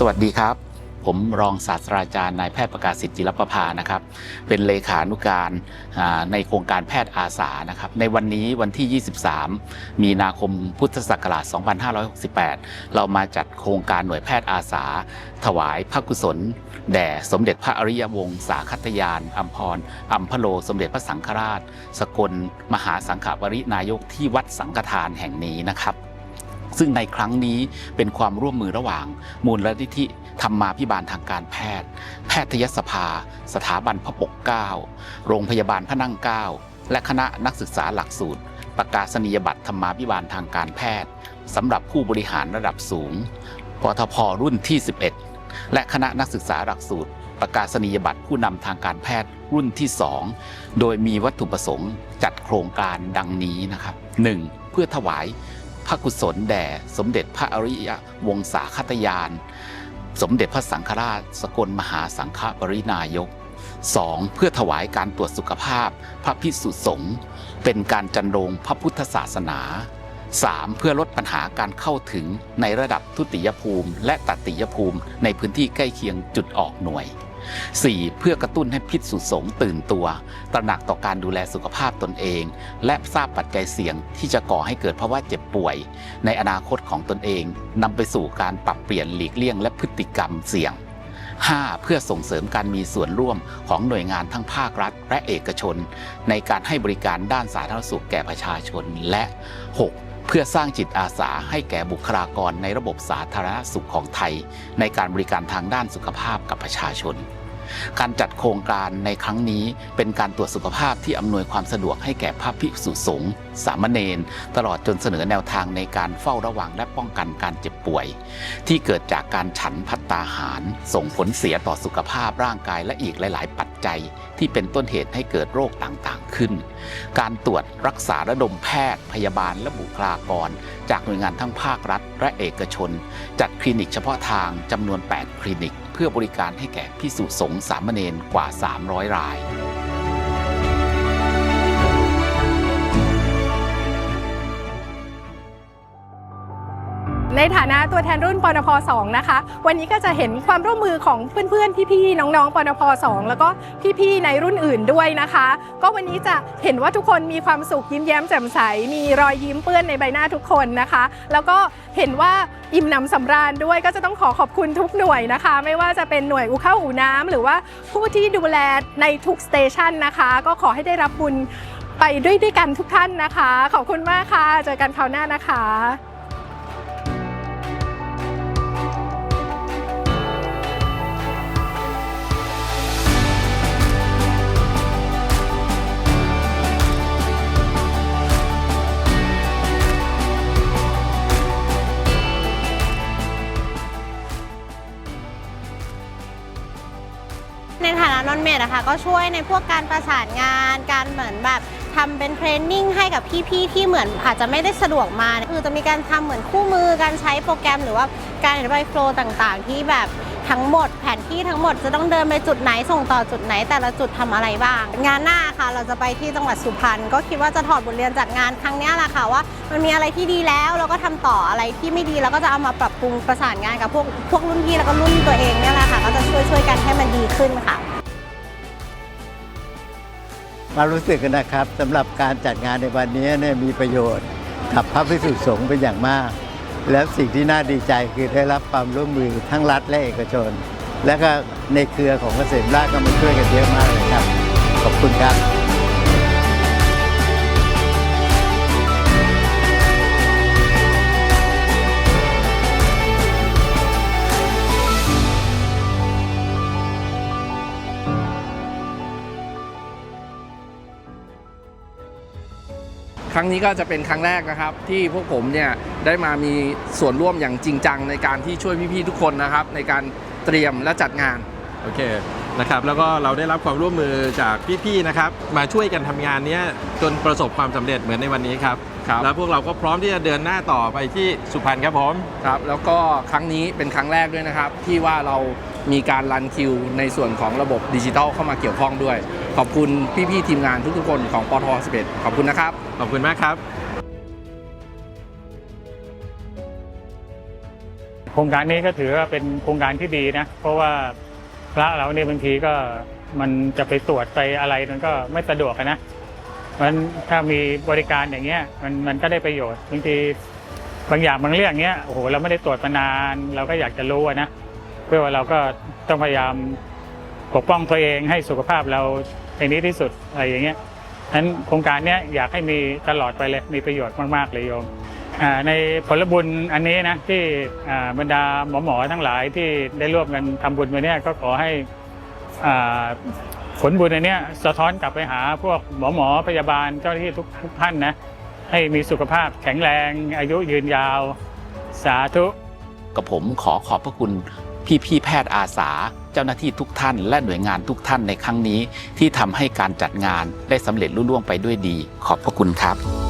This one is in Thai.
สวัสดีครับ ผมรองศาสตราจารย์นายแพทย์ประกาศสิทธิ์จิรประภานะครับ เป็นเลขานุการในโครงการแพทย์อาสานะครับ ในวันนี้วันที่ 23 มีนาคมพุทธศักราช 2568 เรามาจัดโครงการหน่วยแพทย์อาสา ถวายพระกุศล แด่สมเด็จพระอริยวงศ์สาคัตยานอัมพรอัมพโล สมเด็จพระสังฆราช สกล มหาสังฆปรินายกที่วัดสังฆทานแห่งนี้นะครับ ซึ่งในครั้งนี้เป็นความร่วมมือระหว่าง มูลนิธิธรรมาภิบาลทางการแพทย์ แพทยสภา สถาบันพระปกเกล้าโรงพยาบาลพระนั่งเกล้าและคณะนักศึกษาหลักสูตร ประกาศนียบัตรธรรมาภิบาลทางการแพทย์สำหรับผู้บริหารระดับสูงปทพรุ่นที่ 11 และคณะนักศึกษาหลักสูตร ประกาศนียบัตรผู้นำทางการแพทย์รุ่นที่ 2 โดยมีวัตถุประสงค์จัดโครงการดังนี้นะครับ 1. เพื่อถวาย พระกุศลแด่สมเด็จพระอริยวงศาคตยาน สมเด็จพระสังฆราช สกลมหาสังฆปรินายก 2. เพื่อถวายการตรวจสุขภาพ พระพิสุสงฆ์เป็นการจันโรงพระพุทธศาสนา 3. เพื่อลดปัญหาการเข้าถึงในระดับทุติยภูมิ และตติยภูมิในพื้นที่ใกล้เคียงจุดออกหน่วย 4. เพื่อกระตุ้นให้พิษสุสงตื่นตัว ตระหนักต่อการดูแลสุขภาพตนเอง และทราบปัจจัยเสี่ยงที่จะก่อให้เกิดภาวะเจ็บป่วย ในอนาคตของตนเองนำไปสู่การปรับเปลี่ยนหลีกเลี่ยง และพฤติกรรมเสี่ยง 5. เพื่อส่งเสริมการมีส่วนร่วมของหน่วยงานทั้งภาครัฐ และเอกชน ในการให้บริการด้านสาธารณสุขแก่ประชาชนและ 6. เพื่อสร้างจิตอาสาให้แก่บุคลากรในระบบสาธารณสุขของไทย ในการบริการทางด้านสุขภาพกับประชาชน การจัดโครงการในครั้งนี้เป็นการตรวจสุขภาพที่อำนวยความสะดวกให้แก่พระภิกษุสงฆ์สามเณรตลอดจนเสนอแนวทางในการเฝ้าระวังและป้องกันการเจ็บป่วย ที่เกิดจากการฉันพัตตาหาร ส่งผลเสียต่อสุขภาพร่างกายและอีกหลาย ๆ ปัจจัย ที่เป็นต้นเหตุให้เกิดโรคต่างๆขึ้น การตรวจรักษาระดมแพทย์ พยาบาลและบุคลากร จากหน่วยงานทั้งภาครัฐและเอกชน จัดคลินิกเฉพาะทางจำนวน 8 คลินิก พื่อบริการให้แก่พิสุสงฆ์สามเณรกว่า 300 ราย ในฐานะตัวแทนรุ่นปนพ2นะคะ วันนี้ก็จะเห็นความร่วมมือของเพื่อนๆ พี่ๆ น้องๆ ปนพ2แล้วก็พี่ๆ ในรุ่นอื่นด้วยนะคะ ก็วันนี้จะเห็นว่าทุกคนมีความสุขยิ้มแย้มแจ่มใส มีรอยยิ้มเปื้อนในใบหน้าทุกคนนะคะ แล้วก็เห็นว่าอิ่มหนำสำราญด้วยก็จะต้องขอขอบคุณทุกหน่วยนะคะ ไม่ว่าจะเป็นหน่วยอู่ข้าวอู่น้ำหรือว่าผู้ที่ดูแลในทุกสเตชันนะคะ ก็ขอให้ได้รับบุญไปด้วยด้วยกันทุกท่านนะคะ ขอบคุณมากค่ะ เจอกันคราวหน้านะคะ ในฐานะนอนเมดนะคะก็ช่วยในพวกการประสานงาน การเหมือนแบบ ทำเป็นเทรนนิ่งให้กับพี่ๆที่เหมือนอาจจะไม่ได้สะดวกมาคือจะมีการทำเหมือนคู่มือการใช้โปรแกรม หรือว่าการอธิบายโฟล์ต่างๆ ที่แบบทั้งหมด แผนที่ทั้งหมดจะต้องเดินไปจุดไหนส่งต่อจุดไหน แต่ละจุดทำอะไรบ้าง งานหน้าค่ะ เราจะไปที่จังหวัดสุพรรณก็คิดว่าจะถอดบทเรียนจากงานครั้งนี้แหละค่ะว่า มันมีอะไรที่ดีแล้วเราก็ทำต่ออะไรที่ไม่ดีเราก็จะเอามาปรับปรุงประสานงานกับพวกพวกรุ่นพี่แล้วก็รุ่นตัวเองเนี่ยแหละค่ะก็จะช่วยช่วยกันให้มันดีขึ้นค่ะ มารู้สึกนนะครับสำหรับการจัดงานในวันนี้เนี่ยมีประโยชน์กับพระพิสุสงฆ์เป็นอย่างมาก แล้วสิ่งที่น่าดีใจคือได้รับความร่วมมือทั้งรัฐและเอกชน และก็ในเครือของเกษมราชก็มาช่วยกันเยอะมากเลยครับ ขอบคุณครับ รั้งนี้ก็จะเป็นครั้งแรกนะครับ ที่พวกผมเนี่ยได้มามีส่วนร่วมอย่างจริงจังในการที่ช่วยพี่ๆทุกคนนะครับ ในการเตรียมและจัดงาน โอเคนะครับแล้วก็เราได้รับความร่วมมือจากพี่ๆนะครับ มาช่วยกันทำงานเนี้ยจนประสบความสำเร็จเหมือนในวันนี้ครับ ครับแล้วพวกเราก็พร้อมที่จะเดินหน้าต่อไปที่สุพรรณครับผมครับแล้วก็ครั้งนี้เป็นครั้งแรกด้วยนะครับ ที่ว่าเรามีการรันคิวในส่วนของระบบดิจิทัลเข้ามาเกี่ยวข้องด้วย ขอบคุณพี่ๆทีมงานทุกๆคนของปท11ขอบคุณนะครับ ขอบคุณมากครับผครงการนี้ก็ถือว่าเป็นโครงการที่ดีนะ เพราะว่าพระเราเนี่ยบางทีก็มันจะไปตรวจไปอะไรมันก็ไม่สะดวกอะนะ มันถ้ามีบริการอย่างเงี้ยมันมันก็ได้ประโยชน์บางทีบางอย่างบางเรื่องเงี้ยโอ้โหเราไม่ได้ตรวจมานาน เราก็อยากจะรู้นะ เพื่อว่าเราก็ต้องพยายามปกป้องตัวเองให้สุขภาพเราในนี้ที่สุดอะไรอย่างเงี้ยนั้นโครงการเนี้ยอยากให้มีตลอดไปเลยมีประโยชน์มาก ๆ เลยโยมในผลบุญอันนี้นะที่บรรดาหมอหมอทั้งหลายที่ได้ร่วมกันทำบุญวันนี้ก็ขอให้อ่า ผลบุญในเนี้ยสะท้อนกลับไปหาพวกหมอหมอพยาบาลเจ้าหน้าที่ทุกทุกท่านนะให้มีสุขภาพแข็งแรง อายุยืนยาว สาธุกับผมขอขอบพระคุณพี่พี่ๆแพทย์อาสา เจ้าหน้าที่ทุกท่าน และหน่วยงานทุกท่านในครั้งนี้ ที่ทำให้การจัดงานได้สำเร็จรุ่ล่วงไปด้วยดี ขอบพระคุณครับ